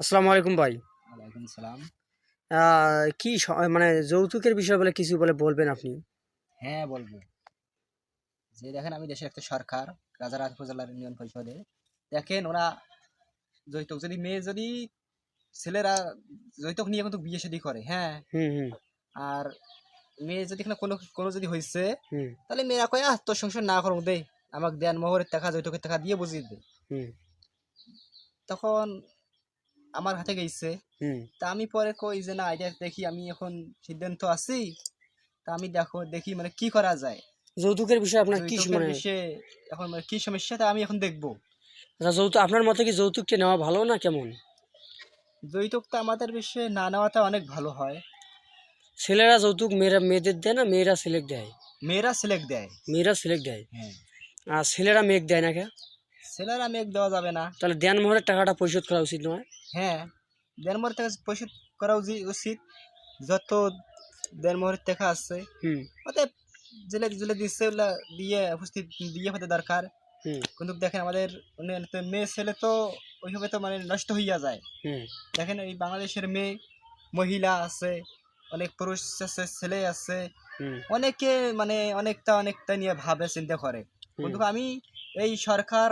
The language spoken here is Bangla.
আসসালামু আলাইকুম ভাই। ওয়ালাইকুম সালাম। কি মানে যৌতুকের বিষয় বলে কিছু বলে বলবেন আপনি? হ্যাঁ বলব। যে দেখেন আমি দেশের একটা সরকার রাজারহাট উপজেলার ইউনিয়ন পরিষদে। দেখেন ওরা যৌতুক যদি মেয়ে যদি ছেলেরা যৌতুক নিয়ে কিন্তু বিয়ে শাদী করে হ্যাঁ? আর মেয়ে যদি এখানে কোনো কোনো যদি হয়েছে তাহলে মেয়েরা কয় আহ তোর সংসার না করুন দে। আমাকে দেন মোহরের টাকা যৌতুকের টাকা দিয়ে বুঝিয়ে দে। তখন আমার হাতে গেছে। তা আমি পরে কই যে না এটা দেখি আমি এখন সিদ্ধান্ত আছি। তা আমি দেখো দেখি মানে কি করা যায়। যৌতুকের বিষয়ে আপনার কি মানে বিষয়ে এখন মানে কি সমস্যা তা আমি এখন দেখব। আচ্ছা, যৌতুক আপনার মতে কি যৌতুকটা নেওয়া ভালো না কেমন? যৌতুকটা আমাদের বিষয়ে না নেওয়াটা অনেক ভালো হয়। ছেলেরা যৌতুক মেয়েরা মেয়েদের দেয় না মেয়েরা সিলেক্ট দেয়? মেয়েরা সিলেক্ট দেয়। মেয়েরা সিলেক্ট দেয়? হ্যাঁ। আর ছেলেরা মেঘ দেয় না কে? ছেলেরা মেঘ দেওয়া যাবে না। তাহলে দেন মোহরের টাকাটা পরিশোধ করা উচিত নয়? হ্যাঁ দেনমোহরের টাকা পরিশোধ করা উচি- উচিত। যত দেনমোহরের টাকা আছে হুম। অতএব জেলে জেলে দিচ্ছে ওগুলা দিয়ে উপস্থিত দিয়ে হতে দরকার। কিন্তু দেখেন আমাদের মেয়ে ছেলে তো ওইভাবে তো মানে নষ্ট হইয়া যায়। দেখেন এই বাংলাদেশের মেয়ে মহিলা আছে অনেক পুরুষ আছে ছেলে আছে। অনেকে মানে অনেকটা অনেকটা নিয়ে ভাবে চিন্তা করে। কিন্তু আমি এই সরকার